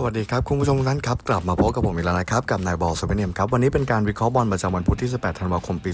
สวัสดีครับ คุณผู้ชมทุกท่านครับ กลับมาพบกับผมอีกแล้วนะครับ กับนายบอลสเปเนียมครับ วันนี้เป็นการวิเคราะห์บอลประจำวันพุธที่ 18 ธันวาคม ปี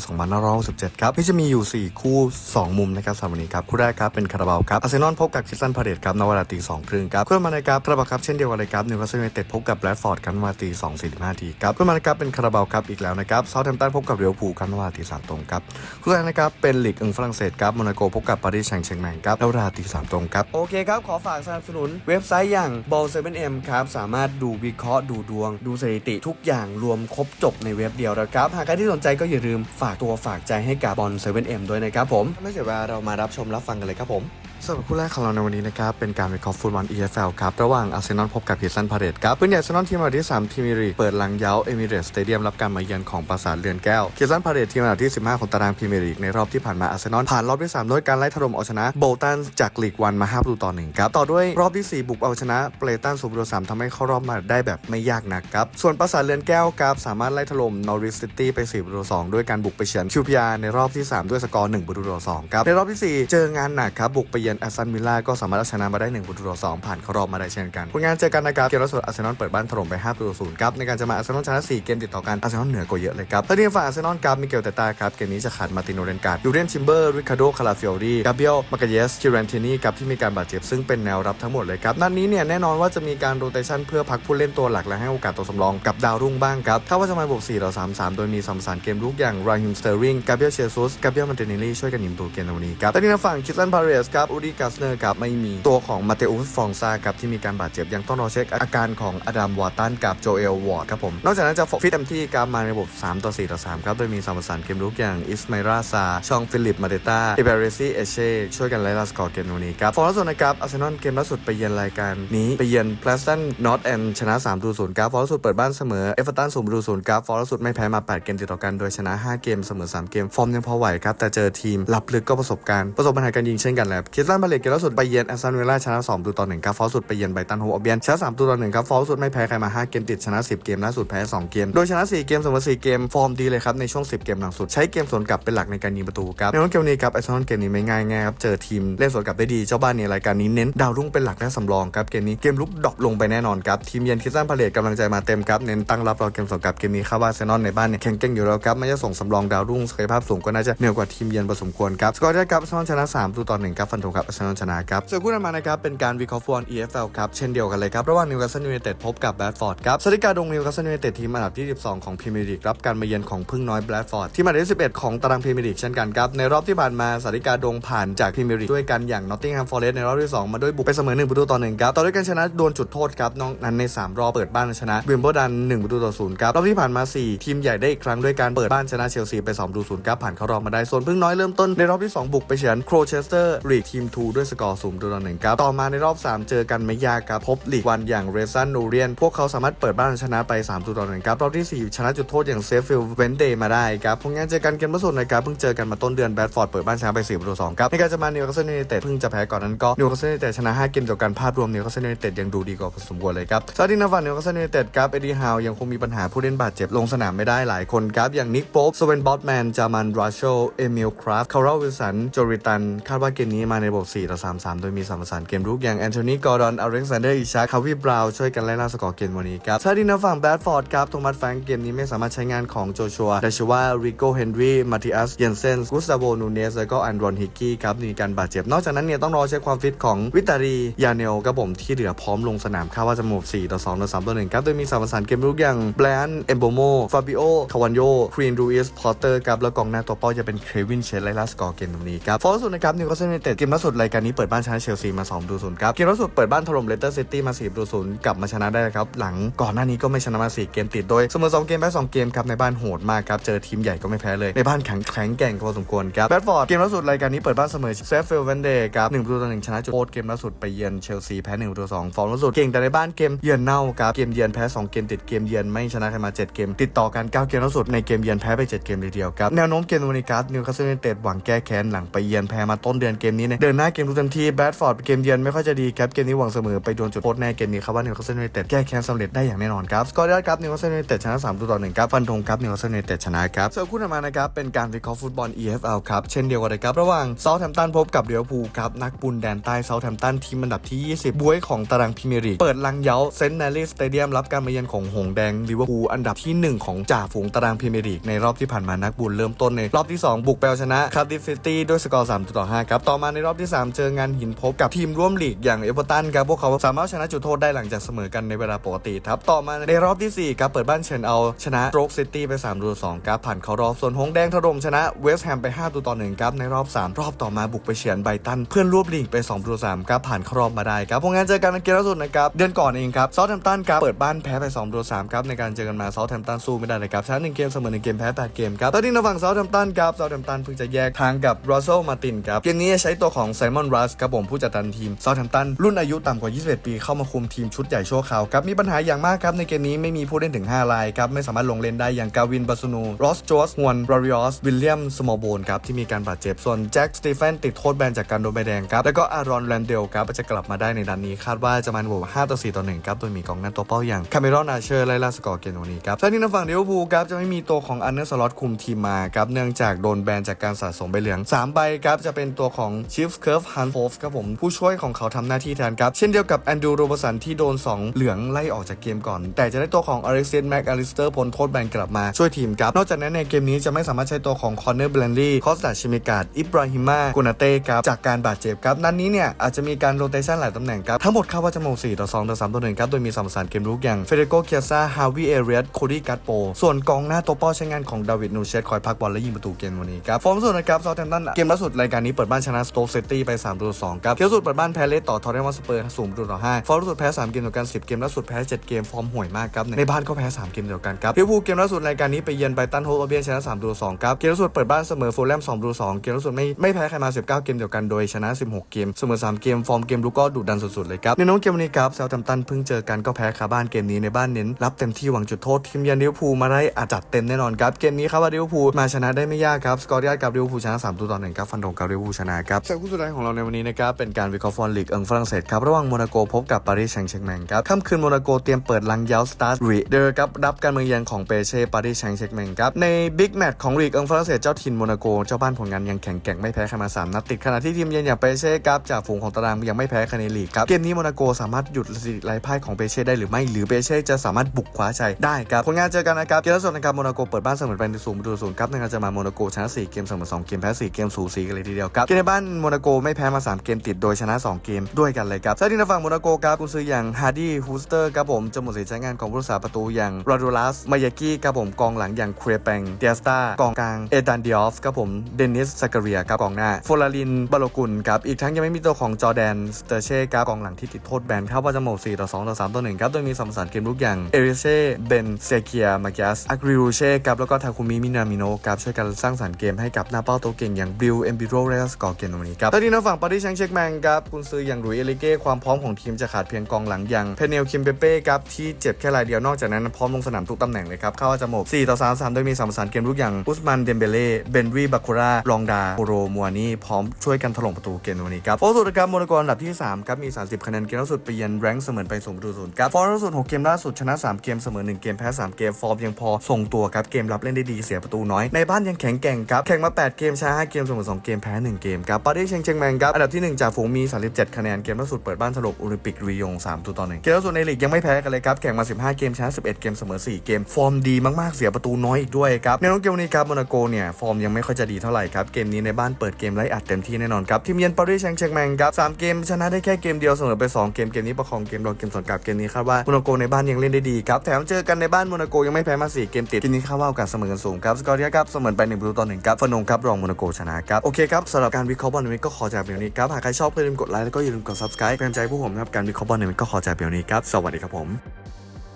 2567 ครับที่จะมีอยู่ 4 คู่ 2 มุมนะครับสำหรับวันนี้ครับ คู่แรกครับเป็นคาราบาวครับอาร์เซนอลพบกับคิสตันพาเลตครับในเวราตรี2ครึ่งครับเพื่อนมาในครับคาราบาวครับเช่นเดียวกันเลยครับนิวคาสเซิลยูไนเต็ดพบกับแบรดฟอร์ดกันนวราตรี2 45ทีครับเพื่อนมาในครับเป็นคาราบาวครับอีกแล้วนะครับเซาท์แฮมป์ตันพบกับเรียวผูลกันนวราตรี3ตรงครับคู่แรกนะครับเป็นลีกอังฝรั่งเศสครับโมนาโกพบกับปารีสแซงต์แชร์แมงครับนวราตรี3ตรงครับโอเคครับขอฝากสนับสนุนเว็บไซต์อย่าง ball 7 m ครับสามารถดูวิเคราะห์ดูดวง ดูสถิติทุกอย่างรวมครบจบในเว็บเดียวนะครับ หากใครที่สนใจก็อย่าลืมฝากตัวฝากใจให้กับบอลเซเว่นเอ็มด้วยนะครับผมไม่เสียเวลาเรามารับชมรับฟังกันเลยครับผม สำหรับคู่แรกของเราในวันนี้นะครับ เป็นการวิเคราะห์ฟุตบอล EFL ครับ ระหว่างอาร์เซนอลพบกับฮิสันพาเรตครับปืนใหญ่อาร์เซนอลทีมอันดับที่ 3 ทีมลีเปิดลังเย้าเอมิเรตสเตเดียมรับการมาเยือนของปราสาทเรือนแก้วฮิสันพาเรตทีมอันดับที่ 15 ของตารางพรีเมียร์ลีกในรอบที่ผ่านมาอาร์เซนอลผ่านรอบที่3ด้วยการไล่ถล่มเอาชนะโบลตันจากลีกวันมา5ประตูต่อหนึ่งครับต่อด้วยรอบที่ 4 บุกเอาชนะเปรตันสูประตูสามทำให้เข้ารอบมาได้แบบไม่ยากนักครับส่วนปราสาทเรือนแก้วครับสามารถไล่ถล่มนอริสซิตี้ไป4ประตู2ด้วยการบุกไปเฉือนคิวพีอาในรอบที่ 3 ด้วยสกอร์1ประตูต่อ2ครับในรอบที่ 4 เจองานหนักครับบุกไปเยือนแอสตันวิลล่าก็สามารถเอาชนะมาได้1ประตูต่อ2ผ่านเข้ารอบมาได้เช่นกันผลงานเจอกันนะครับเกมล่าสุดอาร์เซนอลเปิดบ้านถล่มไป5ประตูศูนย์ครับในการจะมาอาร์เซนอลชนะ4เกมติดต่อกันอาร์เซนอลเหนือกว่าเยอะเลยครับถ้าทีมฝั่งอาร์เซนอลครับมิเกลเตต้าครับเกมนี้จะขาดมาติโนเรนการ์ดยูเรนชิมเบอร์ริคาโดคาราฟิโอรีกาเบียลมากาเยสคิรันเทนีกับที่มีการบาดเจ็บซึ่งเป็นแนวรับทั้งหมดเลยครับนัดนี้เนี่ยแน่นอนว่าจะมีการโรเตชันเพื่อพักผู้เล่นตัวหลักและให้โอกาสตัวสำรองกับดาวรุ่งบ้างครับถ้าว่าจะมาบวก4ต่อ3 3 โดยมีสัมสานเกมลุกอย่างราฮิมสเตอริงกาเบียลเชซุสกาเบียลมันเตเนลลี่ช่วยกันหนิมตัวเกมในวันนี้ครับแต่ที่ทางฝั่งคิสตันพาเรสครับอูดี้กัสเนอร์ครับไม่มีตัวของมาเตอุสฟองซาครับที่มีการบาดเจ็บยังต้องรอเช็คอาการของอดัมวอร์ตันกับโจเอลวอร์ดครับผม นอกจากนั้นจะฟิตเต็มที่ครับมาในระบบ 3 ต่อ 4 ต่อ 3 ครับโดยมีสัมสานเกมลุกอย่างอิสมาราซาชองฟิลิปมาเตต้าเอเบเรซี่เอเช่ช่วยกันไล่ล่าสกอร์เกมนี้ครับฟอร์ล่าสุดนะครับอาร์เซนอลเกมล่าสุดไปเยือนรายการนี้ไปเยือนพลาสตันนอตแอนชนะ3ดูศูนย์ครับฟอร์ล่าสุดเปิดบ้านเสมอเอฟเวอร์ตันศูนย์ดูศูนย์ครับฟอร์ล่าสุดไม่แพ้มา 8 เกมติดต่อกันโดยชนะ 5 เกมเสมอ 3 เกมฟอร์มยังพอไหวครับแต่เจอทีมรับลึกก็ประสบการณ์ประสบปัญหาการยิงเช่นกันแหละคิตันพาเลตเกมล่าสุดไปเยือนแอสตันวิลล่าชนะ2ดูต่อ1ครับฟอร์สุดไปเยือนไบตันโฮอเบียนชนะ3ดูต่อ1ครับฟอร์สุดไม่แพ้ใครมา5เกมติดชนะ10เกมล่าสุดแพ้2เกม โดยชนะ4เกมเสมอ4เกมฟอร์มดีเลยครับในช่วง10เกมหลังสุดใช้เกมสวนกลับเป็นหลักในการยิงประตูครับในวันเกมนี้ครับแอาร์เซนเกมนี้ไม่ง่ายง่ายครับเจอทีมเล่นสวนกลับได้ดีเจ้าบ้านในรายการนี้เน้นดาวรุ่งเป็นหลักและสำรองครับเกมนี้เกมลุกดรอปลงไปแน่นอนครับทีมเยือนคิสตันพาเลตกำลังใจมาเต็มครับเน้นตั้งรับรอเกมสวนกลับเกมนี้คาดว่าเซนอลในบ้านเนี่ยแข็งแกร่งอยู่แล้วครับไม่จะส่งสำรองดาวรุ่งศักยภาพสูงก็น่าจะเหนือกว่าทีมเยือนพอสมควรครับสกอร์ได้ครับอาร์เซนอลชนะ3ตัวต่อ1ครับฟันธงครับอาร์เซนอลชนะครับส่วนคู่ถัดมานะครับเป็นการวิเคราะห์ฟุตบอล EFL ครับเช่นเดียวกันเลยครับระหว่างนิวคาสเซิลยูไนเต็ดพบกับแบดฟอร์ดครับสถิติการดงนิวคาสเซิลยูไนเต็ดทีมอันดับที่ 12 ของพรีเมียร์ลีกรับการมาเยือนของพึ่งน้อยแบดฟอร์ดที่มาอันดับที่11 ของตารางพรีเมียร์ลีกเช่นกันครับในรอบที่ผ่านมาสถิติการดงผ่านจากพรีเมียร์ลีกด้วยกันอย่างนอตติงแฮมฟอร์เรสต์ในรอบที่สองมาด้วยบุกไปเสมอ1ประตูต่อ1ครับต่อด้วยการชนะโดวลจุดโทษครับน้องนั้นในสามรอบเปิดบ้านชนะวิมเบิลดัน1ประตูต่อ0ครับรอบที่ผ่านมาสี่ทีมใหญ่ได้อีกครั้งด้วยการเปิดบ้านชนะเชลซีไป2ประตู0ครับผ่านเข้ารอบมาได้ส่วนพึ่งน้อยเริ่มต้นในรอบที่ 2 บุกไปเฉือนโครเชสเตอร์ลีกทีม2ด้วยสกอร์0ประตูต่อ1ครับต่อมาในรอบ 3 เจอกันไม่ยากครับพบลีกวันอย่างเรซันนูเรียน พวกเขาสามารถเปิดบ้านชนะไป3ประตูต่อ1ครับรอบที่ 4 ชนะจุดโทษอย่างเซฟฟิลเวนเดย์มาได้ครับผลงานเจอกันเกมล่าสุดนะครับเพิ่งเจอกันมาต้นเดือนแบดฟอร์ดเปิดบ้านชนะไป4ประตู2ครับในการจะมานิวคาสเซิลยูไนเต็ดเพิ่งจะแพ้ก่อนนั้นก็นิวคาสเซิลยูไนเต็ดชนะ 5 เกมต่อกันภาพรวมนิวคาสเซิลยูไนเต็ดยังดูดีกว่าพอสมควรเลยครับซาดินาฟันนิวคาสเซิลยูไนเต็ดครับเอ็ดดี้ฮาวยังคงมีปัญหาผู้เล่นบาดเจ็บลงสนามไม่ได้หลายคนครับอย่างนิกโป๊ปสเวนบอตแมนจามันราโชเอมิลคราฟคาร์ลวิลสันจอริตันคาดว่าเกมนี้มาในบบ 4 ต่อ 3 3 โดยมีสัมประสานเกมรุกอย่างแอนโทนีกอร์ดอนอเล็กซานเดอร์อิชาคาวิบราวช่วยกันไล่ล่าสกอร์เกมวันนี้ครับซาดินาฝั่งแบดฟอร์ดครับโทมัสแฟงเกมนี้ไม่สามารถใช้งานของโจชัวดาชวริโกเฮนรี่มาติอัสเยนเซนกุสตาโวนูเนสแล้วก็อันรอนฮิกกี้ครับมีการบาดเจ็บนอกจากนั้นเนี่ยต้องรอเช็คความฟิตของวิตารียาเนลครับผมที่เหลือพร้อมลงสนามคาดว่าจะหมด4ต่อ2ต่อ3ต่อ1ครับโดยมีสัมประสานเกมรุกอย่างแบรนเอมโบโมฟาบิโอคาวันโยครีนรูอิสพอร์เตอร์ครับแล้วกองหน้าตัวเป้าจะเป็นเควินเชนไล่ล่าสกอร์เกมตรงนี้ครับฟอร์สุดนะครับนิวคาสเซิลยูไนเต็ดเกมล่าสุดรายการนี้เปิดบ้านชนะเชลซีมา2ดูศูนย์ครับเกมล่าสุดเปิดบ้านถล่มเลสเตอร์ซิตี้มา4ดูศูนย์กลับมาชนะได้ครับหลังก่อนหน้านี้ก็ไม่ชนะมา 4 เกมติดโดยเสมอ2เกมแพ้2เกมครับในบ้านโหดมากครับเจอทีมใหญ่ก็ไม่แพ้เลยในบ้านแข็งแข็งแกร่งพอสมควรครับแบดฟอร์ดเกมล่าสุดรายการนี้เปิดบ้านเสมอเซฟฟิลด์เวนเดย์ครับ1ประตูต่อ1ชนะจุดโทษเกมล่าสุดไปเยือนเชลซีแพ้1ประตู2ฟอร์มล่าสุดเก่งแต่ในบ้านเกมเยือนเน่าครับเกมเยือนแพ้ 2 เกมติดเกมเยือนไม่ชนะใครมา 7 เกม ติดต่อกัน9เกมล่าสุดในเกมเยือนแพ้ไป 7 เกมเลยทีเดียวครับแนวโน้มเกมวันนี้ครับนิวคาสเซิลยูไนเต็ดหวังแก้แค้นหลังไปเยือนแพ้มาต้นเดือนเกมนี้เนี่ยเดินนหน้าเกมทุกเต็มที่แบดฟอร์ดเกมเยือนไม่ค่อยจะดีครับเกมนี้หวังเสมอไปโดนจุดโทษแน่เกมนี้ครับว่านิวคาสเซิลยูไนเต็ดแก้แค้นสำเร็จได้อย่างแน่นอนครับสกอร์ได้ครับนิวคาสเซิลยูไนเต็ดชนะ3ตัวต่อ1ครับฟันธงครับนิวคาสเซิลยูไนเต็ดชนะครับส่วนคู่ถัดมานะครับเป็นการวิเคราะห์ฟุตบอล EFL ครับเช่นเดียวกันเลยครับระหว่างเซาท์แฮมป์ตันพบกับเลียวพูลครับนักบุญแดนใต้เซาท์แฮมป์ตันทีมอันดับที่ 20 บวยของตารางพรีเมียร์ลีกเปิดลังเย้าเซนต์แมรี่สเตเดียมรับการมาเยือนของหงแดงลิเวอร์พูลอันดับที่หนึ่งของจ่าฝูงตารางพรีเมียร์ลีกในรอบที่ผ่านมานักบุญเริ่มต้นในรอบที่สองบุกไปเอาชนะคาร์ดิฟซิตี้ด้วยสกอร์3ต่อ5ครับต่อมาในรอบที่3 เจองานหินพบกับทีมร่วมลีกอย่างเอเวอร์ตันครับพวกเขาสามารถชนะจุดโทษได้หลังจากเสมอกันในเวลาปกติครับต่อมาในรอบที่4ครับเปิดบ้านเชนเอาชนะโรกซิตี้ไป3ต่อ2ครับผ่านเข้ารอบส่วนหงแดงถล่มชนะเวสต์แฮมไป5ต่อ1ครับในรอบ 3 รอบต่อมาบุกไปเฉือนไบตันเพื่อนร่วมลีกไป2ต่อ3ครับผ่านเข้ารอบมาได้ครับพวกงานเจอกันในเกมล่าสุดนะครับเดือนก่อนเองครับเซาท์แฮมป์ตันครับเปิดบ้านแพ้ไป2ต่อ3ครับในการเจอกันมาเซาท์แฮมป์ตันสู้ไม่ได้เลยครับชนะ1เกมเสมอ1เกมแพ้8เกมครับตอนนี้ในฝั่งเซาท์แฮมป์ตันครับเซาท์แฮมป์ตันเพิ่งจะแยกทางกับรัสเซลมาตินครับเกมนี้ใช้ตัวของไซมอนรัสครับผมผู้จัดการทีมเซาท์แฮมป์ตันรุ่นอายุต่ำกว่า 21 ปีเข้ามาคุมทีมชุดใหญ่ชั่วคราวครับมีปัญหาอย่างมากครับในเกมนี้ไม่มีผู้เล่นถึง 5 รายครับไม่สามารถลงเล่นได้อย่างกาวินบาซูนูรอสจอสฮวนราริออสวิลเลียมสมอลโบนครับที่มีการบาดเจ็บส่วนแจ็คสตีเฟนติดโทษแบนจากการโดนใบแดงครับแล้วก็อารอนแรนเดลครับจะกลับมาได้ในนัดนี้คาดว่าจะมันโหว5ต่อ4ต่อ1ครับโดยมีกองหน้าตัวเป้าอย่างคาเมรอนอาเชอร์ไล่ล่าสกอร์เกมนี้ครับส่วนที่ทางฝั่งลิเวอร์พูลครับจะไม่มีตัวของอันเนอร์สล็อตคุมทีมมาครับเนื่องจากโดนแบนจากการสะสมใบเหลือง3ใบครับจะเป็นตัวของชิฟส์เคิร์ฟฮันโฟฟครับผมผู้ช่วยของเขาทำหน้าที่แทนครับ เช่นเดียวกับแอนดูโรบสันที่โดน 2 เหลืองไล่ออกจากเกมก่อน แต่จะได้ตัวของอเล็กซิสแม็กอลิสเตอร์พ้นโทษแบนกลับมาช่วยทีมครับ นอกจากนั้นในเกมนี้จะไม่สามารถใช้ตัวของคอนเนอร์เบลนลี่คอสตาชิมิกาดอิบราฮิมากุนาเต้ครับจากการบาดเจ็บครับนัดนนี้เนี่ยอาจจะมีการโรเตชันหลายตำแหน่งครับทั้งหมดคาดว่าจะมง4ต่อ2ต่อ3ต่อ1ครับโดยมีสามสารเกมรุกอย่างเฟเดโกเคียซาฮาวิเอเรียสโคดี้กัตโปส่วนกองหน้าตัวป้าใช้งานของดาวิดนูเชสคอยพักบอลและยิงประตูเกมวันนี้ครับฟอร์มสุดนะครับซาท์แฮมป์ตันเกมล่าสุดรายการนี้เปิดบ้านชนะสโต๊กซิตี้ไป3ต่อ2ครับเกมล่าสุดเปิดบ้านแพ้เลสต่อทอร์เรนมอสเปอร์สูงประตูต่อ5ฟอร์มล่าสุดแพ้ 3 เกมต่อกัน 10 เกมล่าสุดแพ้7เกมฟอร์มห่วยมากครับในบ้านก็แพ้ 3 เกมเดียวกันครับลิเวอร์พูลเกมล่าสุดรายการนี้ไปเยือนไบตันโฮลเบียนชนะ3ต่อ2ครับเกมล่าสุดเปิดบ้านเสมอโฟลแลม2ต่อ2เกมล่าสุดไม่ไม่แพ้ใครมา 19 เกมเดียวกันโดยชนะ 16 เกมเสมอ3เกมฟอร์มเกมลุกก็ดุดันสุดๆเลยครับในน้องเกมนี้ครับเซาท์แฮมตันเพิ่งเจอกันก็แพ้คาบ้านเกมนี้ในบ้านเน้นรับเต็มที่หวังจุดโทษทีมเยือนลิเวอร์พูลมาได้อาจัดเต็มแน่นอนครับเกมนี้ครับว่าลิเวอร์พูลมาชนะได้ไม่ยากครับสกอร์ยอดกับลิเวอร์พูลชนะ3ตัวต่อ1ครับฟันธงกับลิเวอร์พูลชนะครับจากคู่สุดท้ายของเราในวันนี้นะครับเป็นการวิเคราะห์ฟอร์ลีกเอิงฝรั่งเศสครับระหว่างโมนาโกพบกับปารีสแซงต์แชร์แมงครับค่ำคืนโมนาโกเตรียมเปิดลังเยาสตาร์รีเดอร์ครับรับการเมืองเยือนของเปเช่ปารีสแซงต์แชร์แมงครับในบิ๊กแมตช์ของลีกเอิงฝรั่งเศสเจ้าถิ่นโมนาโกเจ้าบ้านผลงานยังแข็งแกร่งไม่แพ้ใครมาสามนัดติดขณะที่ทีมเยือนอย่างเปเช่ครับจากฝูงของตารางยังไม่แพ้ใครในลีกครับเกมนี้โมนาโกสามารถหยุดสถิติไร้พ่ายของเปเช่ได้หรือไม่หรือเปเช่จะสามารถบุกคว้าชัยได้ครับผลงานเจอกันนะครับเกมล่าสุดนะครับโมนาโกเปิดบ้านเสมอไปในศูนย์ประตูศูนย์ครับในการจะมาโมนาโกชนะ4เกมเสมอ2เกมแพ้4เกมสูสีกันเลยทีเดียวครับเกมในบ้านโมนาโกโกไม่แพ้มา 3 เกมติดโดยชนะ 2 เกมด้วยกันเลยครับใช่ที่ในฝั่งโมนาโกครับกุนซืออย่างฮาร์ดี้ฮูสเตอร์ครับผมจะหมดสิทธิ์ใช้งานของผู้รักษาประตูอย่างราดูลัสมายากิครับผมกองหลังอย่างเครเปงเดียสตากองกลางเอดันดิออฟครับผมเดนิสซากาเรียครับกองหน้าโฟลารินบาโลกุลครับอีกทั้งยังไม่มีตัวของจอแดนสเตเช่ครับกองหลังที่ติดโทษแบนครับว่าจะหมด4ต่อ2ต่อ3ต่อ1ครับโดยมีสมสารเกมลุกอย่างเอริเช่เบนเซเกียมาเกสอักริรูเช่ครับแล้วก็ทาคุมิมินามิโนะครับช่วยกันสร้างสรรค์เกมให้กับหน้าเป้าตัวเก่งอย่างบิลเอมบิโรและสกอร์เกมตรงนี้ครับตอนนี้ทางฝั่งปารีสแซงต์แชร์กแมงครับกุนซืออย่างหลุยเอลิเก้ความพร้อมของทีมจะขาดเพียงกองหลังอย่างเพเนลคิมเปเป้ครับที่เจ็บแค่รายเดียวนอกจากนั้นพร้อมลงสนามทุกตำแหน่งเลยครับเข้าว่าจะหมก4ต่อ3 3โดยมีสมสารเกมลุกอย่างอุสมันเดมเบเล่เบนวีบาคูราลองดาโปโรมัวนี่พร้อมช่วยกันถล่มประตูเกมวันนี้ครับโฟสุดครับโมนาโกอันดับที่3ครับมี 30 คะแนนเกมล่าสุดไปเยือนแรงเสมือนไปสูงประตูศูนย์ครับฟอร์มล่าสุด6เกมล่าสุดชนะ3เกมเสมอ1เกมแพ้3เกมฟอร์มยังพอส่งตัวครับเกมรับเล่นได้ดีเสียประตูน้อยในบ้านยังแข็งแกร่งครับแข่งมา 8 เกมชนะ5เกมเสมอ2เกมแพ้1เกมครับปารีสแซงต์แชร์กแมงครับ อันดับที่ 1 จากฝูงมี 37 คะแนน เกมล่าสุดเปิดบ้านถล่มโอลิมปิกรียง3ตัวต่อ1เกมล่าสุดในลีกยังไม่แพ้กันเลยครับ แข่งมา 15 เกมชนะ11 เกมเสมอ 4 เกม ฟอร์มดีมากๆ เสียประตูน้อยอีกด้วยครับ ในน้องเกมนี้ครับโมนาโกเนี่ยฟอร์มยังไม่ค่อยจะดีเท่าไหร่ครับ เกมนี้ในบ้านเปิดเกมไล่อัดเต็มที่แน่นอนครับ ทีมเยือนปารีสแซงต์แชร์กแมงครับสามเกมชนะได้แค่เกมเดียวเสมอไปสองเกม เกมนี้ประคองเกมรองเกมสวนกลับเกมนี้คาดว่าโมนาโกในบ้านยังเล่นได้ดีครับ แถมเจอกันในบ้านโมนาโกยังไม่แพ้มาสี่เกมติด เกมนี้คาดว่าโอกาสเสมอกันสูงครับ สกอร์ที่ครับเสมอไปหนึ่งประตูต่อหนึ่งครับฟนงครับรองโมนาโกชนะครับโอเคครับสำหรับการวิเคราะห์บอลวันนี้ก็ขอจากเบลนี้ครับ หากใครชอบก็อย่าลืมกดไลค์แล้วก็อย่าลืมกด subscribe เป็นกำใจพวกผมนะครับการวิเคราะห์บอลเนวันนี้ก็ขอจากเบลนี้ครับ สวัสดีครับผม